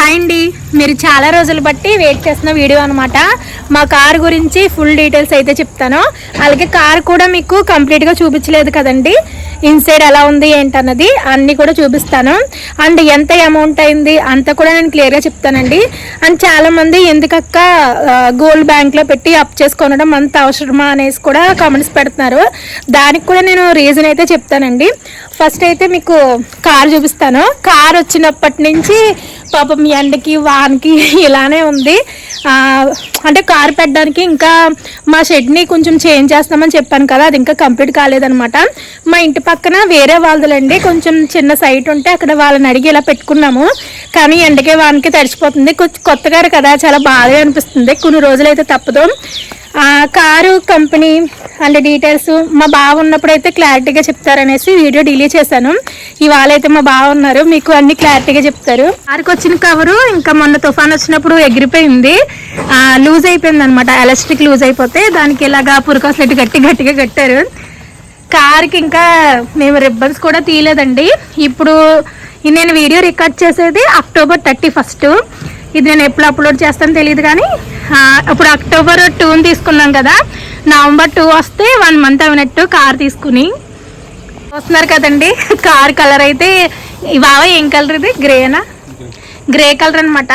Hi అండి. మీరు చాలా రోజులు బట్టి వెయిట్ చేస్తున్న వీడియో అనమాట మా కార్ గురించి ఫుల్ డీటెయిల్స్ అయితే చెప్తాను. అలాగే కార్ కూడా మీకు కంప్లీట్గా చూపించలేదు కదండి. ఇన్సైడ్ ఎలా ఉంది ఏంటన్నది అన్నీ కూడా చూపిస్తాను. అండ్ ఎంత అమౌంట్ అయింది అంత కూడా నేను క్లియర్గా చెప్తానండి. అండ్ చాలామంది ఎందుకక్క గోల్డ్ బ్యాంక్లో పెట్టి అప్ చేసుకోనడం అంత అవసరమా అనేసి కూడా కామెంట్స్ పెడుతున్నారు. దానికి కూడా నేను రీజన్ అయితే చెప్తానండి. ఫస్ట్ అయితే మీకు కార్ చూపిస్తాను. కార్ వచ్చినప్పటి నుంచి పాపం ఎండకి వానకి ఇలానే ఉంది. అంటే కారు పెట్టడానికి ఇంకా మా షెడ్ని కొంచెం చేంజ్ చేస్తామని చెప్పాను కదా అది ఇంకా కంప్లీట్ కాలేదనమాట మా ఇంటి పక్కన వేరే వాళ్ళదండి కొంచెం చిన్న సైట్ ఉంటే అక్కడ వాళ్ళని అడిగి ఇలా పెట్టుకున్నాము. కానీ ఎండకి వానకి తడిచిపోతుంది కొంచెం కదా చాలా బాధగా అనిపిస్తుంది. కొన్ని రోజులైతే తప్పదు. కారు కంపెనీ అండ్ డీటెయిల్స్ మా బావ ఉన్నప్పుడు అయితే క్లారిటీగా చెప్తారనేసి వీడియో డిలీట్ చేశాను. ఇవాళ అయితే మా బావ ఉన్నారు మీకు అన్ని క్లారిటీగా చెప్తారు. కారుకి వచ్చిన కవరు ఇంకా మొన్న తుఫాన్ వచ్చినప్పుడు ఎగిరిపోయింది. లూజ్ అయిపోయింది అనమాట ఎలాస్టిక్ లూజ్ అయిపోతే దానికి ఇలాగా పురకాసులెట్టు గట్టి గట్టిగా కట్టారు. కార్కి ఇంకా మేము రిబ్బన్స్ కూడా తీయలేదండి. ఇప్పుడు నేను వీడియో రికార్డ్ చేసేది అక్టోబర్ థర్టీ ఫస్ట్ ఇది నేను ఎప్పుడు అప్లోడ్ చేస్తానో తెలియదు కానీ ఇప్పుడు అక్టోబర్ టూని తీసుకున్నాం కదా. నవంబర్ టూ వస్తే వన్ మంత్ అయినట్టు కార్ తీసుకుని. వస్తున్నారు కదండి కార్ కలర్ అయితే ఇవాళ ఏం కలర్ ఇది? గ్రేనా గ్రే కలర్ అనమాట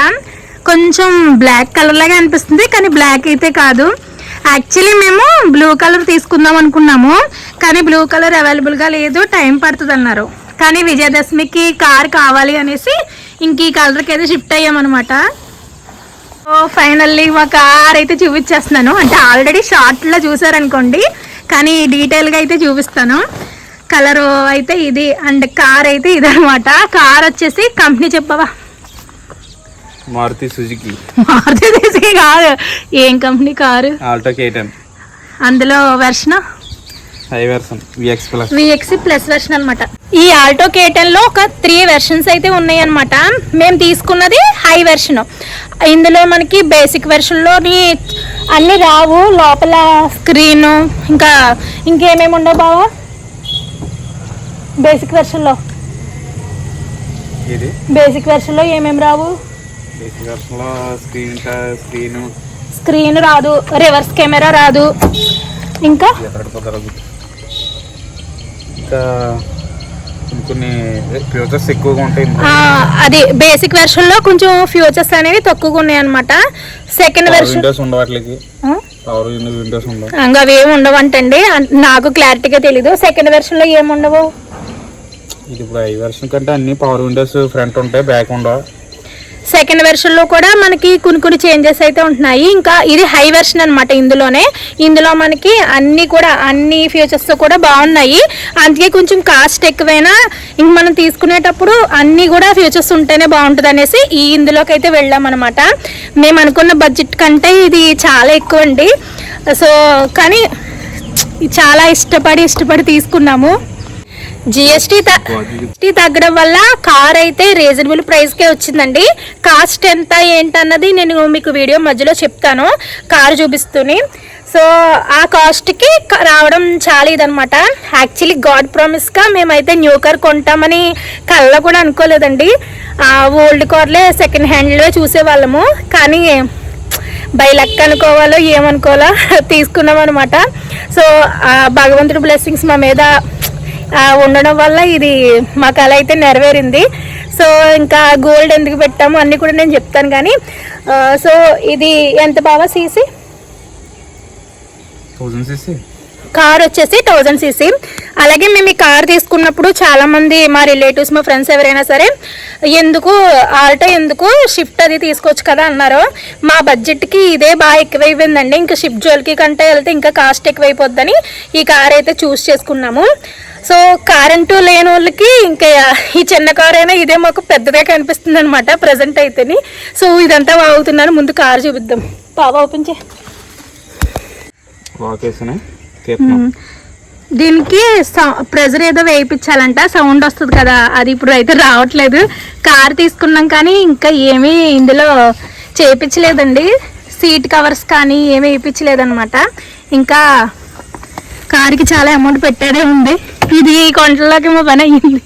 కొంచెం బ్లాక్ కలర్ లాగా అనిపిస్తుంది కానీ బ్లాక్ అయితే కాదు. యాక్చువల్లీ మేము బ్లూ కలర్ తీసుకుందాం అనుకున్నాము కానీ బ్లూ కలర్ అవైలబుల్గా లేదు టైం పడుతుంది అన్నారు. కానీ విజయదశమికి కార్ కావాలి అనేసి ఇంక ఈ కలర్కి అయితే షిఫ్ట్ అయ్యామన్నమాట. సో ఫైనల్లీ మా కార్ అయితే చూపించేస్తున్నాను. అంటే ఆల్రెడీ షార్ట్లో చూసారనుకోండి కానీ డీటెయిల్గా అయితే చూపిస్తాను. కలర్ అయితే ఇది అండ్ కార్ అయితే ఇది అనమాట కార్ వచ్చేసి కంపెనీ చెప్పవా? మారుతి సుజుకి. మారుతి కాదు. ఏం కంపెనీ కారు? ఆల్టో కేటెన్. అందులో వెర్షన్ విఎక్స్ ప్లస్ వెర్షన్ అనమాట ఈ ఆల్టో కేటన్లో ఒక త్రీ వెర్షన్స్ అయితే ఉన్నాయి అనమాట మేము తీసుకున్నది హై వెర్షన్ ఇందులో మనకి బేసిక్ వెర్షన్లోని అన్ని రావు లోపల స్క్రీన్ ఇంకా ఇంకేమేమి ఉండవు బావా? బేసిక్ వెర్షన్లో. ఇది బేసిక్ వెర్షన్లో ఏమేమి రావు? స్క్రీన్ రాదు రివర్స్ కెమెరా రాదు. ఇంకా? ఇంకా కొన్ని ఫ్యూచర్స్ ఎక్కువగా ఉంటాయి అది బేసిక్ వెర్షన్లో కొంచెం ఫ్యూచర్స్ అనేవి తక్కువగా ఉన్నాయి అనమాట సెకండ్ వెర్షన్ విండోస్ ఉండవు పవర్ విండోస్ ఉండవు? ఇంకా అవి ఏమి ఉండవంటండి. అన్- నాకు క్లారిటీగా తెలీదు. సెకండ్ వెర్షన్లో ఏమి ఉండవు? ఇది ఇప్పుడు హై వెర్షన్ కంటే అన్ని పవర్ విండోస్ ఫ్రంట్ ఉంటాయి బ్యాక్ ఉండవు? సెకండ్ వెర్షన్లో కూడా మనకి కొన్ని కొన్ని చేంజెస్ అయితే ఉంటున్నాయి. ఇంకా ఇది హై వెర్షన్ అనమాట ఇందులోనే. ఇందులో మనకి అన్ని కూడా అన్ని ఫీచర్స్ కూడా బాగున్నాయి. అందుకే కొంచెం కాస్ట్ ఎక్కువైనా ఇంక మనం తీసుకునేటప్పుడు అన్ని కూడా ఫీచర్స్ ఉంటేనే బాగుంటుంది అనేసి ఈ ఇందులోకి అయితే వెళ్ళాం అనమాట మేము అనుకున్న బడ్జెట్ కంటే ఇది చాలా ఎక్కువ అండి. సో కానీ చాలా ఇష్టపడి ఇష్టపడి తీసుకున్నాము. జిఎస్టీ జిఎస్టీ తగ్గడం వల్ల కార్ అయితే రీజనబుల్ ప్రైస్కే వచ్చిందండి. కాస్ట్ ఎంత ఏంటన్నది నేను మీకు వీడియో మధ్యలో చెప్తాను. కార్ చూపిస్తూనే. సో ఆ కాస్ట్కి రావడం చాలా ఇదనమాట యాక్చువల్లీ గాడ్ ప్రామిస్గా మేమైతే న్యూ కార్ కొంటామని కళ్ళ కూడా అనుకోలేదండి. ఓల్డ్ కార్లే సెకండ్ హ్యాండ్లో చూసేవాళ్ళము. కానీ బై లక్ అనుకోవాలో ఏమనుకోవాలో తీసుకున్నాం అనమాట సో భగవంతుడి బ్లెస్సింగ్స్ మా మీద ఉండడం వల్ల ఇది మా కళ అయితే నెరవేరింది. సో ఇంకా గోల్డ్ ఎందుకు పెట్టాము అన్నీ కూడా నేను చెప్తాను కానీ సో ఇది ఎంత బాగా సీసీ? కార్ వచ్చేసి థౌజండ్ సీసీ. అలాగే మేము ఈ కార్ తీసుకున్నప్పుడు చాలా మంది మా రిలేటివ్స్ మా ఫ్రెండ్స్ ఎవరైనా సరే ఎందుకు ఆల్టో ఎందుకు షిఫ్ట్ అది తీసుకోవచ్చు కదా అన్నారు. మా బడ్జెట్కి ఇదే బాగా ఎక్కువైపోయిందండి. ఇంకా షిఫ్ట్ జ్యువెల్కి కంటే వెళ్తే ఇంకా కాస్ట్ ఎక్కువైపోద్దని ఈ కార్ అయితే చూస్ చేసుకున్నాము. సో కార్ అంటూ లేని వాళ్ళకి ఇంకా ఈ చిన్న కార్ అయినా ఇదే మాకు పెద్దదే కనిపిస్తుంది అనమాట ప్రజెంట్ అయితేని. సో ఇదంతా బాగుతున్నాను ముందు కార్ చూపిద్దాం. బాగా ఓపెన్ చే లాక్ వేసానే తీస్తున్నాం దీనికి ప్రెజర్ ఏదో వేయించాలంట సౌండ్ వస్తుంది కదా అది ఇప్పుడు అయితే రావట్లేదు. కార్ తీసుకున్నాం కానీ ఇంకా ఏమీ ఇందులో చేయించలేదండి సీట్ కవర్స్ కానీ ఏమీ వేయించలేదన్నమాట ఇంకా కార్కి చాలా అమౌంట్ పెట్టేదే ఉంది. ఇది కొండలకేమో మా పని అయ్యింది.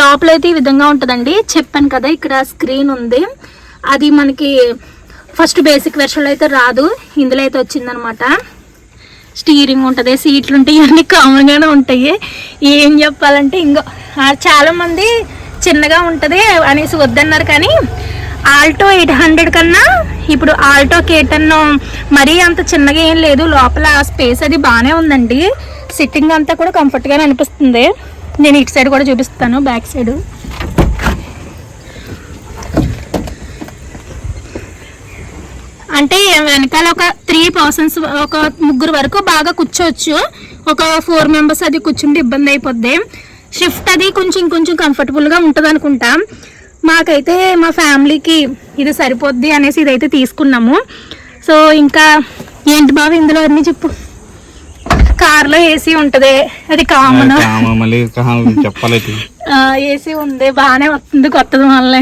లోపలైతే ఈ విధంగా ఉంటుందండి. చెప్పాను కదా ఇక్కడ స్క్రీన్ ఉంది. అది మనకి ఫస్ట్ బేసిక్ వెర్షన్లో అయితే రాదు. ఇందులో అయితే వచ్చిందనమాట. స్టీరింగ్ ఉంటుంది సీట్లు ఉంటాయి ఇవన్నీ కామన్గానే ఉంటాయి. ఏం చెప్పాలంటే ఇంకో చాలామంది చిన్నగా ఉంటుంది అనేసి వద్దన్నారు కానీ ఆల్టో ఎయిట్ హండ్రెడ్ కన్నా ఇప్పుడు ఆల్టో కేటన్ మరీ అంత చిన్నగా ఏం లేదు. లోపల స్పేస్ అది బాగానే ఉందండి. సిట్టింగ్ అంతా కూడా కంఫర్ట్గానే అనిపిస్తుంది. నేను ఇటు సైడ్ కూడా చూపిస్తాను బ్యాక్ సైడ్ అంటే వెనకాల ఒక త్రీ పర్సన్స్ ఒక ముగ్గురు వరకు బాగా కూర్చోవచ్చు. ఒక ఫోర్ మెంబర్స్ అది కూర్చుంటే ఇబ్బంది అయిపోద్ది. షిఫ్ట్ అది కొంచెం కొంచెం కంఫర్టబుల్గా ఉంటుంది అనుకుంటా. మాకైతే మా ఫ్యామిలీకి ఇది సరిపోద్ది అనేసి ఇదైతే తీసుకున్నాము. సో ఇంకా ఏంటి బాబు ఇందులో అన్నీ చెప్పు. కార్లో ఏసీ ఉంటుంది. అది కామన్. ఏసీ ఉంది బాగానే వస్తుంది కొత్తది మళ్ళీ.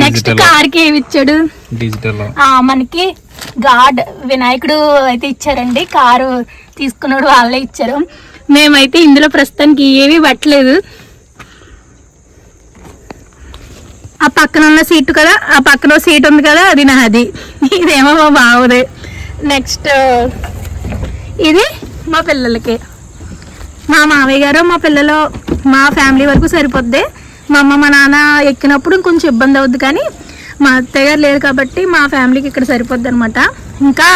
Next Digital. కార్కి ఏమి ఇచ్చాడు? డిజిటల్ ఆ మనకి గాడ్ వినాయకుడు అయితే ఇచ్చారండి. కారు తీసుకున్నాడు వాళ్ళే ఇచ్చారు. మేమైతే ఇందులో ప్రస్తుతానికి ఏమీ పట్టలేదు. ఆ పక్కన ఉన్న సీటు కదా ఆ పక్కన సీట్ ఉంది కదా అది నాది. ఇదేమో మా బావుది. నెక్స్ట్ ఇది మా పిల్లలకి. మా మామయ్య గారు మా పిల్లలు మా ఫ్యామిలీ వరకు సరిపోద్ది. మా అమ్మ మా నాన్న ఎక్కినప్పుడు కొంచెం ఇబ్బంది అవుద్ది కానీ మా అత్తయ్య గారు లేరు కాబట్టి మా ఫ్యామిలీకి ఇక్కడ సరిపోద్ది అనమాట ఇంకా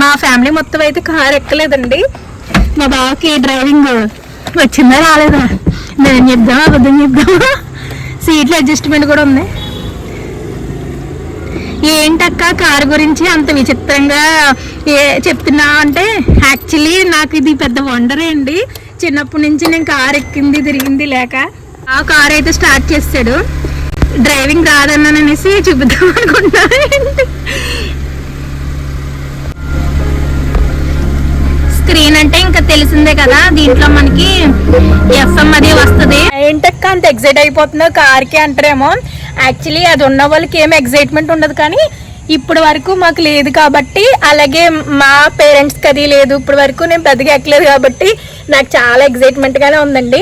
మా ఫ్యామిలీ మొత్తం అయితే కారు ఎక్కలేదండి. మా బావకి డ్రైవింగ్ వచ్చిందా రాలేదా? నేను చెప్దామా? అబద్ధం చెప్దామా? సీట్ల అడ్జస్ట్మెంట్ కూడా ఉంది. ఏంటక్క కారు గురించి అంత విచిత్రంగా ఏ చెప్తున్నా అంటే యాక్చువల్లీ నాకు ఇది పెద్ద వండరే అండి. చిన్నప్పటి నుంచి నేను కారు ఎక్కింది తిరిగింది లేక ఆ కార్ అయితే స్టార్ట్ చేస్తాడు. డ్రైవింగ్ రాదన్నాననేసి చూపిద్దాం అనుకుంటున్నాను స్క్రీన్ అంటే ఇంకా తెలిసిందే కదా దీంట్లో మనకి ఎఫ్ఎం అది వస్తుంది. ఏంటక్క అంత ఎగ్జైట్ అయిపోతుందో కార్కి అంటారేమో. యాక్చువల్లీ అది ఉన్న వాళ్ళకి ఏం ఎగ్జైట్మెంట్ ఉండదు కానీ ఇప్పుడు వరకు మాకు లేదు కాబట్టి అలాగే మా పేరెంట్స్కి అది లేదు ఇప్పుడు వరకు నేను పెద్దగా ఎక్కలేదు కాబట్టి నాకు చాలా ఎగ్జైట్మెంట్ గానే ఉందండి.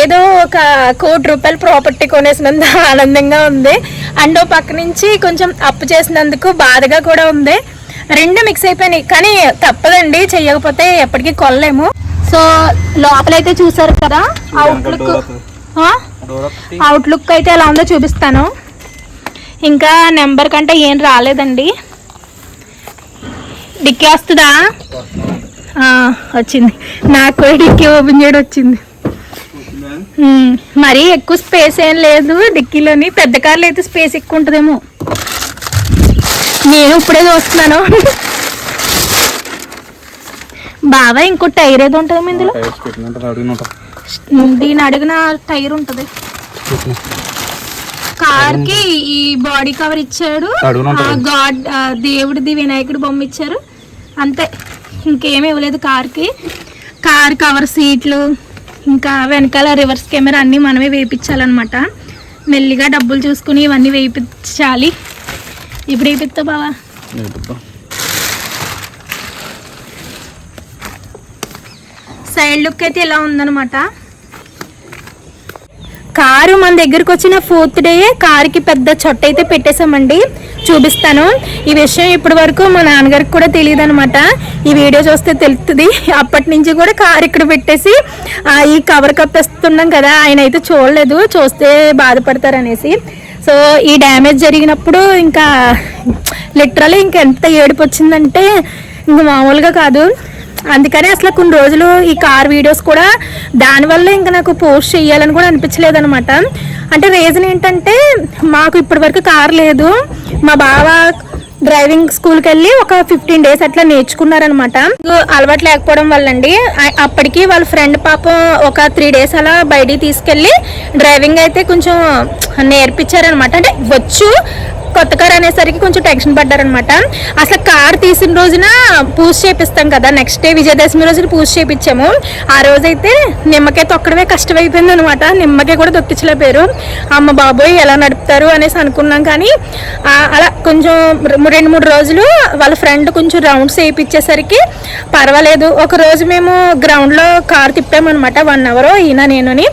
ఏదో ఒక కోటి రూపాయల ప్రాపర్టీ కొనేసినంత ఆనందంగా ఉంది. అండ్ ఓ పక్క నుంచి కొంచెం అప్పు చేసినందుకు బాధగా కూడా ఉంది. రెండు మిక్స్ అయిపోయినాయి కానీ తప్పదండి చెయ్యకపోతే ఎప్పటికీ కొనలేము. సో లోపలైతే చూసారు కదా అవుట్లుక్ అవుట్లుక్ అయితే ఎలా ఉందో చూపిస్తాను. ఇంకా నెంబర్ కంటే ఏం రాలేదండి. డిక్కీ వస్తుందా? వచ్చింది. నాకు డిక్కీ ఓపెన్ చేయడం వచ్చింది. మరీ ఎక్కువ స్పేస్ ఏం లేదు డిక్కీలోని. పెద్ద కార్లు అయితే స్పేస్ ఎక్కువ ఉంటుందేమో. నేను ఇప్పుడే చూస్తున్నాను. బాబా ఇంకో టైర్ ఏదో ఉంటుంది ఇందులో? దీని అడిగిన టైర్ ఉంటుంది. కార్కి ఈ బాడీ కవర్ ఇచ్చాడు. గాడ్ దేవుడిది వినాయకుడి బొమ్మ ఇచ్చారు. అంతే ఇంకేమీ ఇవ్వలేదు కార్కి కార్ కవర్ సీట్లు ఇంకా వెనకాల రివర్స్ కెమెరా అన్నీ మనమే వేయించాలన్నమాట. మెల్లిగా డబ్బులు చూసుకుని ఇవన్నీ వేయించాలి. ఇప్పుడు వేయిస్తా బావా? సైడ్ లుక్ అయితే ఇలా ఉందన్నమాట. కారు మన దగ్గరకు వచ్చిన ఫోర్త్ డే కారుకి పెద్ద చొట్ట అయితే పెట్టేశామండి. చూపిస్తాను. ఈ విషయం ఇప్పటి వరకు మా నాన్నగారికి కూడా తెలియదు అనమాట ఈ వీడియో చూస్తే తెలుస్తుంది అప్పటి నుంచి కూడా కారు ఇక్కడ పెట్టేసి ఆ, ఈ కవర్ కప్పేస్తున్నాం కదా ఆయన అయితే చూడలేదు. చూస్తే బాధపడతారనేసి. సో ఈ డ్యామేజ్ జరిగినప్పుడు ఇంకా లిటరలీ ఇంకా ఎంత ఏడుపు వచ్చిందంటే ఇంకా మామూలుగా కాదు. అందుకని అసలు కొన్ని రోజులు ఈ కార్ వీడియోస్ కూడా దానివల్ల ఇంకా నాకు పోస్ట్ చేయాలని కూడా అనిపించలేదు అనమాట అంటే రీజన్ ఏంటంటే మాకు ఇప్పటి వరకు కార్ లేదు. మా బావ డ్రైవింగ్ స్కూల్కి వెళ్ళి ఒక ఫిఫ్టీన్ డేస్ అట్లా నేర్చుకున్నారనమాట అలవాటు లేకపోవడం వల్ల అండి అప్పటికి వాళ్ళ ఫ్రెండ్ పాపం ఒక త్రీ డేస్ అలా బయటికి తీసుకెళ్ళి డ్రైవింగ్ అయితే కొంచెం నేర్పించారనమాట అంటే వచ్చు కొత్త కార్ అనేసరికి కొంచెం టెన్షన్ పడ్డారనమాట అసలు కార్ తీసిన రోజున పూజ చేపిస్తాం కదా నెక్స్ట్ డే విజయదశమి రోజున పూజ చేపించాము ఆ రోజైతే నిమ్మకాయ తొక్కడమే కష్టమైపోయింది అనమాట నిమ్మకాయ కూడా తొక్కించలేపారు అమ్మ బాబోయ్ ఎలా నడుపుతారు అనేసి అనుకున్నాం కానీ అలా కొంచెం రెండు మూడు రోజులు వాళ్ళ ఫ్రెండ్ కొంచెం రౌండ్స్ వేయించేసరికి పర్వాలేదు. ఒక రోజు మేము గ్రౌండ్లో కార్ తిప్పామన్నమాట. వన్ అవర్ ఈయన నేనుని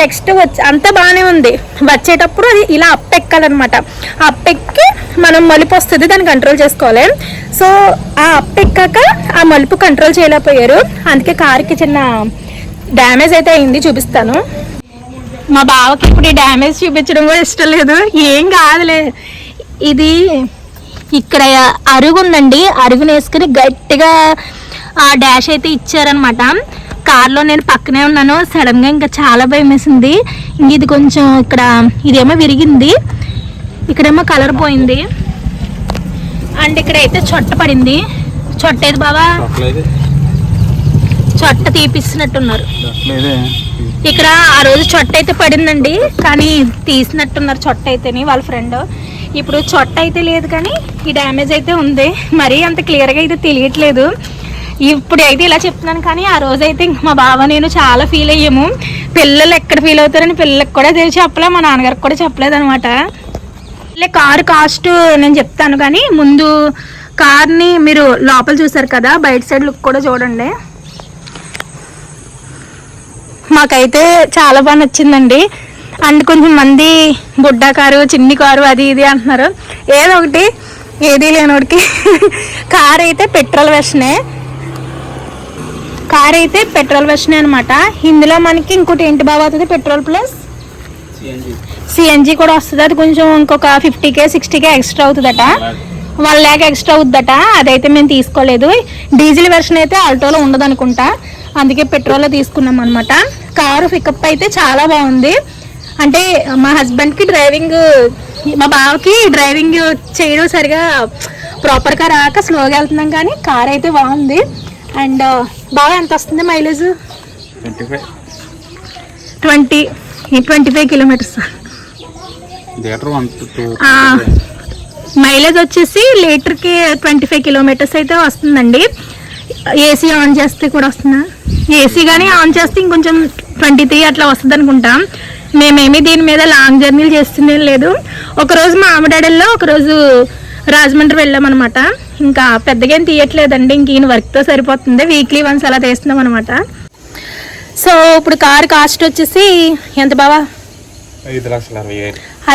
నెక్స్ట్ వచ్చి అంతా బాగానే ఉంది. వచ్చేటప్పుడు అది ఇలా అప్పెక్కాలన్నమాట. అప్పె ఎక్కి మనం మలుపు వస్తుంది దాన్ని కంట్రోల్ చేసుకోవాలి. సో ఆ అప్ ఎక్కాక ఆ మలుపు కంట్రోల్ చేయలేకపోయారు. అందుకే కార్కి చిన్న డ్యామేజ్ అయితే అయింది చూపిస్తాను. మా బావకి ఇప్పుడు ఈ డ్యామేజ్ చూపించడం కూడా ఇష్టం లేదు. ఏం కాదులే. ఇది ఇక్కడ అరుగు ఉందండి. అరుగును వేసుకుని గట్టిగా ఆ డాష్ అయితే ఇచ్చారనమాట కార్లో నేను పక్కనే ఉన్నాను. సడన్గా ఇంకా చాలా భయం వేసింది. ఇంక ఇది కొంచెం ఇక్కడ ఇదేమో విరిగింది. ఇక్కడేమో కలర్ పోయింది. అండ్ ఇక్కడ అయితే చొట్ట పడింది. చొట్ట ఏది బావా? చొట్ట తీపిస్తున్నట్టున్నారు. ఇక్కడ ఆ రోజు చొట్ట అయితే పడిందండి కానీ తీసినట్టున్నారు చొట్ట అయితేని వాళ్ళ ఫ్రెండ్. ఇప్పుడు చొట్ట అయితే లేదు కానీ ఈ డ్యామేజ్ అయితే ఉంది. మరీ అంత క్లియర్గా అయితే తెలియట్లేదు. ఇప్పుడు అయితే ఇలా చెప్తున్నాను కానీ ఆ రోజు అయితే ఇంక మా బావ నేను చాలా ఫీల్ అయ్యాము. పిల్లలు ఎక్కడ ఫీల్ అవుతారని పిల్లలకు కూడా తెలిసి చెప్పలే మా నాన్నగారికి కూడా చెప్పలేదు అనమాట కారు కాస్ట్ నేను చెప్తాను కానీ ముందు కార్ని మీరు లోపల చూసారు కదా బయట సైడ్ లుక్ కూడా చూడండి. మాకైతే చాలా బాగా నచ్చిందండి. అండ్ కొంచెం మంది బుడ్డ కారు చిన్ని కారు అది ఇది అంటున్నారు. ఏదో ఒకటి ఏది లేనోడికి కార్ అయితే పెట్రోల్ వెర్షనే కార్ అయితే పెట్రోల్ వెర్షనే అనమాట ఇందులో మనకి ఇంకోటి ఏంటి బాగా అవుతుంది పెట్రోల్ ప్లస్? సిఎన్జి కూడా వస్తుంది. అది కొంచెం ఇంకొక fifty K sixty K extra అవుతుందట. One lakh extra అవుద్దట అదైతే మేము తీసుకోలేదు. డీజిల్ వెర్షన్ అయితే ఆల్టోలో ఉండదు అనుకుంటా అందుకే పెట్రోల్లో తీసుకున్నాం అనమాట కారు పికప్ అయితే చాలా బాగుంది. అంటే మా హస్బెండ్కి డ్రైవింగ్ మా బావకి డ్రైవింగ్ చేయడం సరిగా ప్రాపర్గా రాక స్లోగా వెళ్తున్నాం కానీ కార్ అయితే బాగుంది. అండ్ బాగా ఎంత వస్తుంది mileage twenty five twenty five kilometres mileage వచ్చేసి లీటర్కి ట్వంటీ ఫైవ్ కిలోమీటర్స్ అయితే వస్తుందండి. ఏసీ ఆన్ చేస్తే కూడా వస్తుందా? ఏసీ కానీ ఆన్ చేస్తే ఇంకొంచెం ట్వంటీ త్రీ అట్లా వస్తుంది అనుకుంటాం. మేమేమి దీని మీద లాంగ్ జర్నీలు చేస్తుందేం లేదు. ఒకరోజు మా ఆమడాడల్లో ఒకరోజు రాజమండ్రి వెళ్ళామన్నమాట. ఇంకా పెద్దగా ఏం తీయట్లేదండి. ఇంక ఈయన వర్క్తో సరిపోతుంది. వీక్లీ వన్స్ అలా తీస్తున్నాం అనమాట సో ఇప్పుడు కార్ కాస్ట్ వచ్చేసి ఎంత బావా? ఐదు లక్షల అరవై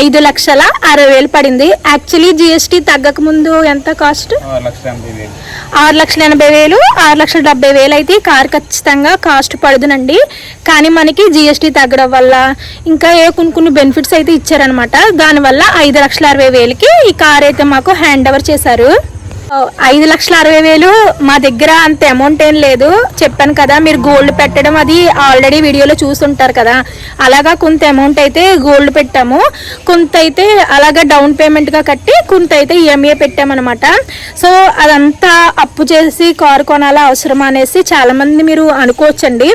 ఐదు లక్షల అరవై వేలు పడింది. యాక్చువల్లీ జిఎస్టీ తగ్గక ముందు ఎంత కాస్ట్ ఆరు లక్షల ఎనభై వేలు. ఆరు లక్షల డెబ్బై వేలు అయితే కార్ ఖచ్చితంగా కాస్ట్ పడుదునండి. కానీ మనకి జిఎస్టీ తగ్గడం వల్ల ఇంకా ఏ కొన్ని కొన్ని బెనిఫిట్స్ అయితే ఇచ్చారనమాట దానివల్ల ఐదు లక్షల అరవై వేలకి ఈ కార్ అయితే మాకు హ్యాండ్ ఓవర్ చేశారు. ఐదు లక్షల అరవై వేలు మా దగ్గర అంత అమౌంట్ ఏం లేదు. చెప్పాను కదా మీరు గోల్డ్ పెట్టడం అది ఆల్రెడీ వీడియోలో చూసుంటారు కదా. అలాగా కొంత అమౌంట్ అయితే గోల్డ్ పెట్టాము. కొంత అయితే అలాగా డౌన్ పేమెంట్గా కట్టి కొంత అయితే ఈఎంఐ పెట్టామన్నమాట. సో అదంతా అప్పు చేసి కారు కొనాలా అవసరమా అనేసి చాలామంది మీరు అనుకోవచ్చండి.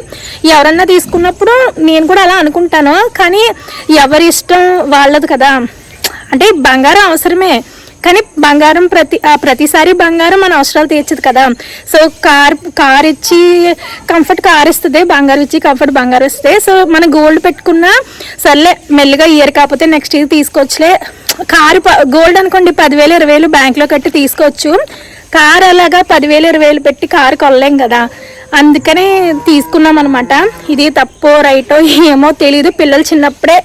ఎవరన్నా తీసుకున్నప్పుడు నేను కూడా అలా అనుకుంటాను. కానీ ఎవరి ఇష్టం వాళ్ళది కదా. అంటే బంగారం అవసరమే. కానీ బంగారం ప్రతి ప్రతిసారి బంగారం మన అవసరాలు తీర్చదు కదా. సో కార్ కార్ ఇచ్చి కంఫర్ట్ కార్ ఇస్తుంది బంగారం ఇచ్చి కంఫర్ట్ బంగారం ఇస్తుంది సో మనం గోల్డ్ పెట్టుకున్నా సర్లే మెల్లిగా ఇయర్ కాకపోతే నెక్స్ట్ ఇయర్ తీసుకోవచ్చులే కారు గోల్డ్ అనుకోండి పదివేలు ఇరవై వేలు బ్యాంక్లో కట్టి తీసుకోవచ్చు. కార్ అలాగా పదివేలు ఇరవై వేలు పెట్టి కారు కొనలేం కదా. అందుకనే తీసుకున్నాం అనమాట ఇది తప్పో రైటో ఏమో తెలియదు పిల్లలు చిన్నప్పుడే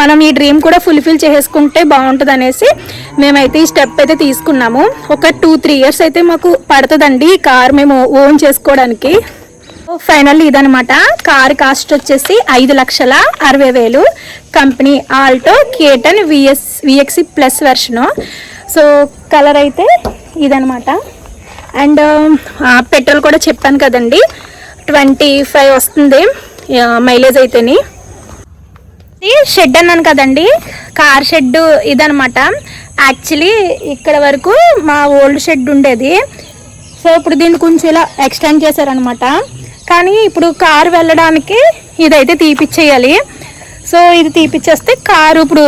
మనం ఈ డ్రీమ్ కూడా ఫుల్ఫిల్ చేసుకుంటే బాగుంటుంది అనేసి మేమైతే ఈ స్టెప్ అయితే తీసుకున్నాము. ఒక టూ త్రీ ఇయర్స్ అయితే మాకు పడుతుందండి ఈ కార్ మేము ఓన్ చేసుకోవడానికి. ఫైనల్ ఇదనమాట కార్ కాస్ట్ వచ్చేసి ఐదు లక్షల అరవై వేలు. Company Alto K ten VS VXI plus version. So colour అయితే ఇదనమాట అండ్ పెట్రోల్ కూడా చెప్పాను కదండి. ట్వంటీ ఫైవ్ వస్తుంది. మైలేజ్ అయితేని. షెడ్ అన్నాను కదండి. కార్ షెడ్ ఇదనమాట యాక్చువల్లీ ఇక్కడ వరకు మా ఓల్డ్ షెడ్ ఉండేది. సో ఇప్పుడు దీన్ని కొంచెం ఇలా ఎక్స్టెండ్ చేశారనమాట కానీ ఇప్పుడు కారు వెళ్ళడానికి ఇదైతే తీపిచ్చేయాలి. సో ఇది తీపిచ్చేస్తే కారు ఇప్పుడు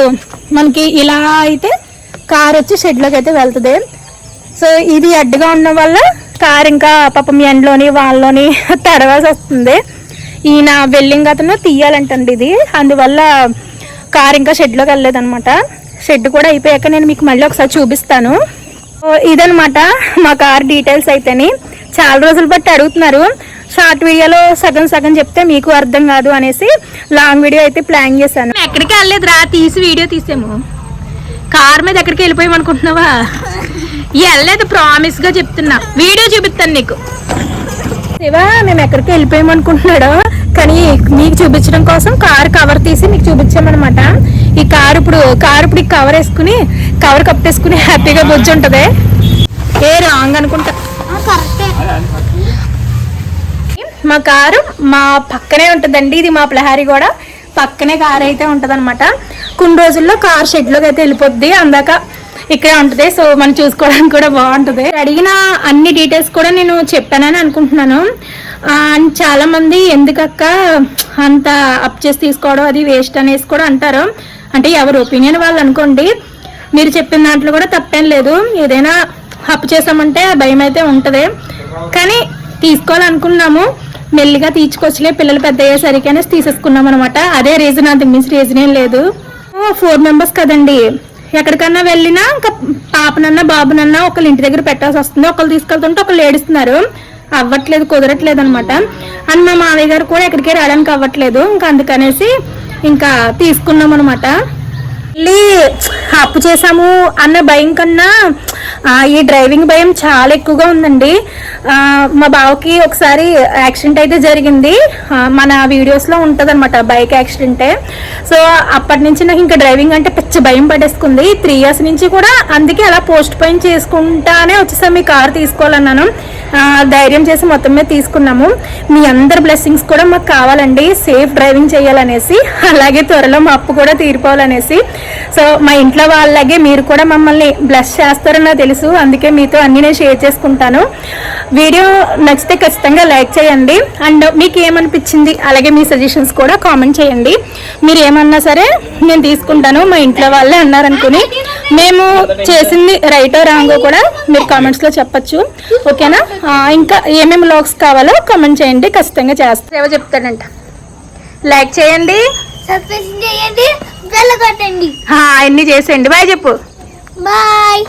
మనకి ఇలా అయితే కార్ వచ్చి షెడ్లోకి అయితే వెళ్తుంది. సో ఇది అడ్డుగా ఉండడం వల్ల కార్ ఇంకా పాపం ఎండ్లోని వాళ్ళలోని తడవాల్సి వస్తుంది. ఈయన వెల్లింగ్ అతను తీయాలంటండి ఇది. అందువల్ల కార్ ఇంకా షెడ్లోకి వెళ్ళలేదనమాట షెడ్ కూడా అయిపోయాక నేను మీకు మళ్ళీ ఒకసారి చూపిస్తాను. సో ఇదనమాట మా కార్ డీటెయిల్స్ అయితేని. చాలా రోజులు బట్టి అడుగుతున్నారు. షార్ట్ వీడియోలో సగం సగం చెప్తే మీకు అర్థం కాదు అనేసి లాంగ్ వీడియో అయితే ప్లాన్ చేశాను. ఎక్కడికి వెళ్ళలేదు రా తీసి వీడియో తీసాము. కార్ మీద ఎక్కడికి వెళ్ళిపోయాం అనుకుంటున్నావా? వెళ్ళలేదు ప్రామిస్గా చెప్తున్నా. వీడియో చూపిస్తాను నీకు. శివా మేము ఎక్కడికి వెళ్ళిపోయాం అనుకుంటున్నాడు కానీ మీకు చూపించడం కోసం కార్ కవర్ తీసి మీకు చూపించామన్నమాట. ఈ కార్ ఇప్పుడు కార్ ఇప్పుడు ఈ కవర్ వేసుకుని కవర్ కప్పేసుకుని హ్యాపీగా బొజ్జు ఉంటది ఏ రాంగ్ అనుకుంటా. మా కారు మా పక్కనే ఉంటుందండి ఇది మా ప్లహారీ కూడా పక్కనే కార్ అయితే ఉంటది కొన్ని రోజుల్లో కార్ షెడ్లోకి అయితే వెళ్ళిపోద్ది అందాక ఇక్కడే ఉంటుంది సో మనం చూసుకోవడానికి కూడా బాగుంటుంది. అడిగిన అన్ని డీటెయిల్స్ కూడా నేను చెప్పానని అనుకుంటున్నాను. అండ్ చాలామంది చాలా మంది ఎందుకక్క అంత అప్ చేసి తీసుకోవడం అది వేస్ట్ అనేసి కూడా అంటారు. అంటే ఎవరి ఒపీనియన్ వాళ్ళు అనుకోండి మీరు చెప్పిన దాంట్లో కూడా తప్పేం లేదు. ఏదైనా అప్పు చేసామంటే భయం అయితే ఉంటుంది. కానీ తీసుకోవాలనుకున్నాము మెల్లిగా తీర్చుకొచ్చలే పిల్లలు పెద్ద అయ్యేసరికి అనేసి తీసేసుకున్నాం అనమాట అదే రీజన్ అంతకు మించి రీజన్ ఏం లేదు. ఫోర్ మెంబర్స్ కదండి. ఎక్కడికన్నా వెళ్ళినా ఇంకా పాపనన్నా బాబునన్నా ఒకళ్ళు ఇంటి దగ్గర పెట్టాల్సి వస్తుంది. ఒకళ్ళు తీసుకెళ్తుంటే ఒకళ్ళు ఏడుస్తున్నారు. అవ్వట్లేదు కుదరట్లేదు అనమాట అండ్ మా మామయ్య గారు కూడా ఎక్కడికి రావడానికి అవ్వట్లేదు. ఇంకా అందుకనేసి ఇంకా తీసుకున్నాం అనమాట మళ్ళీ అప్పు చేసాము అన్న భయం కన్నా ఈ డ్రైవింగ్ భయం చాలా ఎక్కువగా ఉందండి. మా బావకి ఒకసారి యాక్సిడెంట్ అయితే జరిగింది. మన వీడియోస్లో ఉంటుంది అనమాట బైక్ యాక్సిడెంటే. సో అప్పటి నుంచి నాకు ఇంకా డ్రైవింగ్ అంటే పిచ్చి భయం పడేసుకుంది. త్రీ ఇయర్స్ నుంచి కూడా అందుకే అలా పోస్ట్ పోయిన్ చేసుకుంటానే వచ్చేసాం. మీ కార్ తీసుకోవాలన్నాను. ధైర్యం చేసి మొత్తం మీద తీసుకున్నాము. మీ అందరి బ్లెస్సింగ్స్ కూడా మాకు కావాలండి. సేఫ్ డ్రైవింగ్ చేయాలనేసి అలాగే త్వరలో మా అప్పు కూడా తీరిపోవాలనేసి. సో మా ఇంట్లో వాళ్ళగే మీరు కూడా మమ్మల్ని బ్లెస్ చేస్తారని నాకు తెలుసు. అందుకే మీతో అన్ని నేను షేర్ చేసుకుంటాను. వీడియో నచ్చితే ఖచ్చితంగా లైక్ చేయండి. అండ్ మీకు ఏమనిపించింది? అలాగే మీ సజెషన్స్ కూడా కామెంట్ చేయండి. మీరు ఏమన్నా సరే నేను తీసుకుంటాను. మా ఇంట్లో వాళ్ళే అన్నారనుకుని మేము చేసింది రైటో రాంగో కూడా మీరు కామెంట్స్లో చెప్పచ్చు. ఓకేనా ఇంకా ఏమేమి లాగ్స్ కావాలో కామెంట్ చేయండి ఖచ్చితంగా చేస్తాను ఏవో చెప్తాడంట లైక్ చేయండి. సబ్స్క్రైబ్ చేయండి బెల్ కొట్టండి. ఆ, అన్ని చేసేయండి. బాయ్ చెప్పు. బాయ్